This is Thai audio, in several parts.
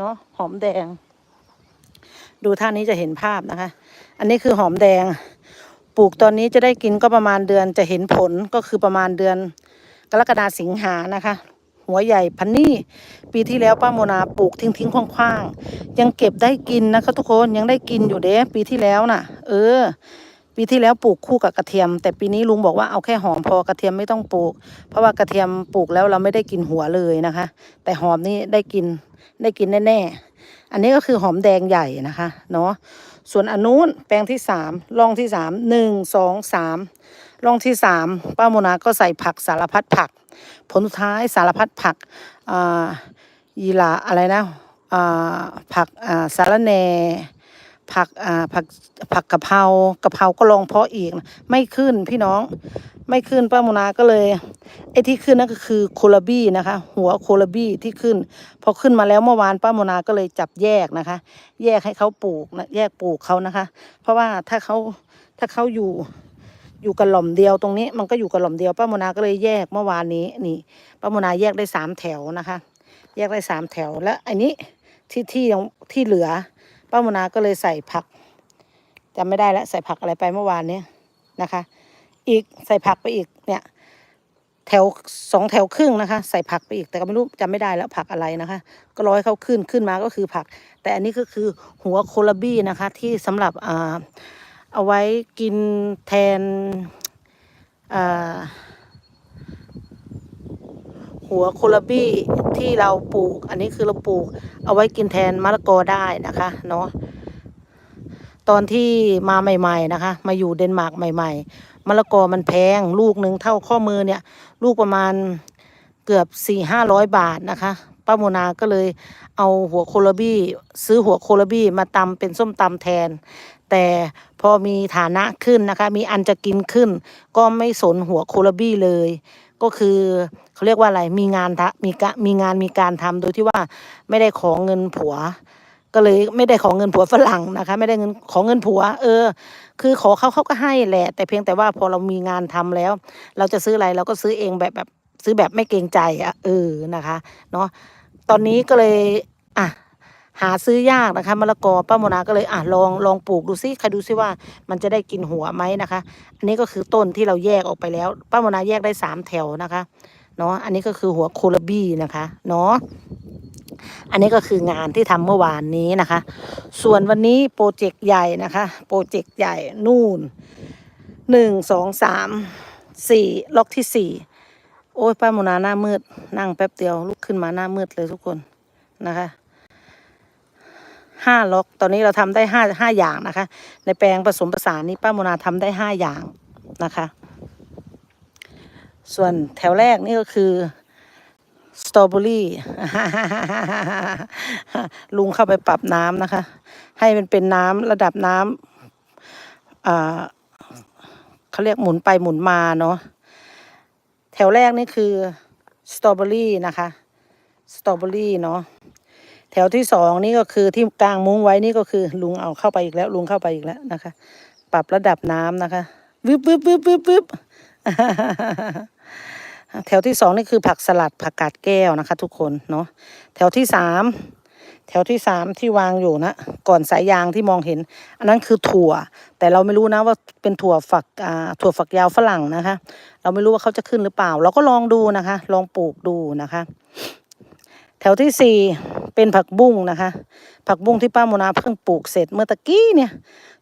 เนาะหอมแดง ดูท่านี้จะเห็นภาพนะคะ อันนี้คือหอมแดง ปลูกตอนนี้จะได้กินก็ประมาณเดือนจะเห็นผลก็คือประมาณเดือน กรกฎาสิงหานะคะ หัวใหญ่พันนี่ปีที่แล้วป้าโมนาปลูกทิ้งทิ้งคว่างๆยังเก็บได้กินนะคะทุกคนยังได้กินอยู่เด้ปีที่แล้วน่ะ เออ ปีที่แล้วปลูกคู่กับกระเทียม แต่ปีนี้ลุงบอกว่าเอาแค่หอมพอกระเทียมไม่ต้องปลูก เพราะว่ากระเทียมปลูกแล้วเราไม่ได้กินหัวเลยนะคะ แต่หอมนี่ได้กินได้กินแน่ๆอันนี้ก็คือหอมแดงใหญ่นะคะเนาะส่วนอันนู้นแปลงที่สามร่องที่สามหนึ่งสองสามร่องที่สามป้าโมนาก็ใส่ผักสารพัดผัก ผลสุดท้ายสารพัดผักอ่ายีลาอะไรนะอ่าผักอ่าสารแหน่ ผักอ่าผักผักกะเพรากะเพราก็ลองเพาะอีก ไม่ขึ้นพี่น้องไม่ขึ้นป้าโมนาก็เลยไอ้ที่ขึ้นนั่นก็คือโคลาบี้นะคะ หัวโคลาบี้ที่ขึ้น พอขึ้นมาแล้วเมื่อวานป้าโมนาก็เลยจับแยกนะคะ แยกให้เขาปลูกนะแยกปลูกเขานะคะ เพราะว่าถ้าเขาถ้าเขาอยู่อยู่กับหล่อมเดียวตรงนี้ มันก็อยู่กับหล่อมเดียวป้าโมนาก็เลยแยกเมื่อวานนี้นี่ป้าโมนาแยกได้สามแถวนะคะ แยกได้สามแถวแล้วอันนี้ที่ที่ที่เหลือ ป้าโมนาก็เลยใส่ผักจำไม่ได้แล้วใส่ผักอะไรไปเมื่อวานเนี้ยนะคะ อีกใส่ผักไปอีกเนี่ยแถวสองแถวครึ่งนะคะ ใส่ผักไปอีกแต่ก็ไม่รู้จำไม่ได้แล้วผักอะไรนะคะ ก็ร้อยเขาขึ้นขึ้นมาก็คือผัก แต่อันนี้ก็คือหัวโคลบี้นะคะ ที่สำหรับอ่าเอาไว้กินแทนอ่า หัวโคลาบี้ที่เราปลูก อันนี้คือเราปลูก เอาไว้กินแทนมะละกอได้นะคะเนาะตอนที่มาใหม่ ๆนะคะ มาอยู่เดนมาร์กใหม่ ๆมะละกอมันแพงลูกหนึ่งเท่าข้อมือเนี่ย ลูกประมาณเกือบสี่ห้าร้อยบาทนะคะป้าโมนาก็เลยเอาหัวโคลาบี้ ซื้อหัวโคลาบี้มาตำเป็นส้มตำแทน แต่พอมีฐานะขึ้นนะคะ มีอันจะกินขึ้น ก็ไม่สนหัวโคลาบี้เลย ก็คือเขาเรียกว่าอะไรมีงานทะมีกะมีงานมีการทำโดยที่ว่าไม่ได้ขอเงินผัว ก็เลยไม่ได้ขอเงินผัวฝรั่งนะคะ ไม่ได้เงินขอเงินผัว เออ คือขอเขาเขาก็ให้แหละ แต่เพียงแต่ว่าพอเรามีงานทำแล้ว เราจะซื้ออะไรเราก็ซื้อเองแบบแบบซื้อแบบไม่เกรงใจอะเออนะคะ เนาะตอนนี้ก็เลยอะ หาซื้อยากนะคะมะละกอป้าโมนาก็เลยอะลองลองปลูกดูซิใครดูซิว่ามันจะได้กินหัวไหมนะคะ อันนี้ก็คือต้นที่เราแยกออกไปแล้ว ป้าโมนาแยกได้สามแถวนะคะเนาะอันนี้ก็คือหัวโคลบี้นะคะเนาะอันนี้ก็คืองานที่ทำเมื่อวานนี้นะคะ ส่วนวันนี้โปรเจกต์ใหญ่นะคะโปรเจกต์ใหญ่นู่นหนึ่งสองสามสี่ล็อกที่สี่โอ้ยป้าโมนาหน้ามืด นั่งแป๊บเดียวลุกขึ้นมาหน้ามืดเลยทุกคนนะคะ ห้าล็อก ตอนนี้เราทำได้ห้าห้าอย่างนะคะ ในแปลงผสมผสานนี้ป้าโมนาทำได้ห้าอย่างนะคะ ส่วนแถวแรกนี่ก็คือสตรอเบอรี่ลุงเข้าไปปรับน้ำนะคะ ให้มันเป็นน้ำระดับน้ำอ่าเขาเรียกหมุนไปหมุนมาเนาะแถวแรกนี่คือสตรอเบอรี่นะคะสตรอเบอรี่เนาะ แถวที่สองนี่ก็คือที่กลางมุ้งไว้นี่ก็คือลุงเอาเข้าไปอีกแล้ว ลุงเข้าไปอีกแล้วนะคะ ปรับระดับน้ำนะคะวึบวึบวึบวึบวึบแถวที่สองนี่คือผักสลัดผักกาดแก้วนะคะ ทุกคนเนาะแถวที่สามแถวที่สามที่วางอยู่นะก่อนสายยางที่มองเห็น อันนั้นคือถั่ว แต่เราไม่รู้นะว่าเป็นถั่วฝักถั่วฝักยาวฝรั่งนะคะ เราไม่รู้ว่าเขาจะขึ้นหรือเปล่า เราก็ลองดูนะคะ ลองปลูกดูนะคะ แถวที่สี่ เป็นผักบุ้งนะคะ ผักบุ้งที่ป้าโมนาเพิ่งปลูกเสร็จเมื่อตะกี้เนี่ย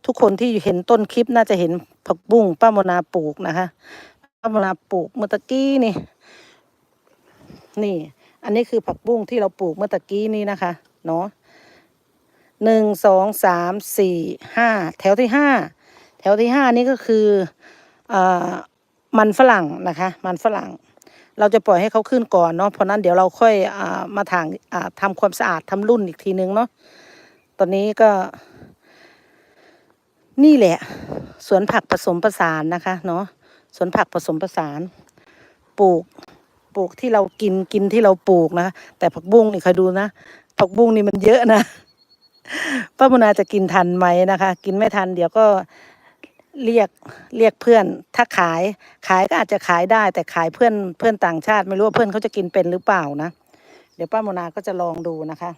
ทุกคนที่เห็นต้นคลิปน่าจะเห็นผักบุ้งป้าโมนาปลูกนะคะ ป้าโมนาปลูกเมื่อตะกี้นี่ นี่ อันนี้คือผักบุ้งที่เราปลูกเมื่อตะกี้นี้นะคะ เนาะหนึ่งสองสามสี่ห้าแถวที่ห้าแถวที่ห้านี่ก็คืออ่ามันฝรั่งนะคะ มันฝรั่ง เราจะปล่อยให้เขาขึ้นก่อนเนาะเพราะนั้นเดี๋ยวเราค่อยอ่ามาถางอ่าทำความสะอาดทำรุ่นอีกทีนึงเนาะตอนนี้ก็ นี่แหละ สวนผักผสมผสานนะคะ เนาะสวนผักผสมผสาน ปลูกปลูกที่เรากินกินที่เราปลูกนะแต่ผักบุ้งนี่คอยดูนะผักบุ้งนี่มันเยอะนะป้ามุนาจะกินทันไหมนะคะ กินไม่ทันเดี๋ยวก็ เรียกเรียกเพื่อน ถ้าขายขายก็อาจจะขายได้ แต่ขายเพื่อนเพื่อนต่างชาติ ไม่รู้ว่าเพื่อนเขาจะกินเป็นหรือเปล่านะ เดี๋ยวป้าโมนาก็จะลองดูนะคะ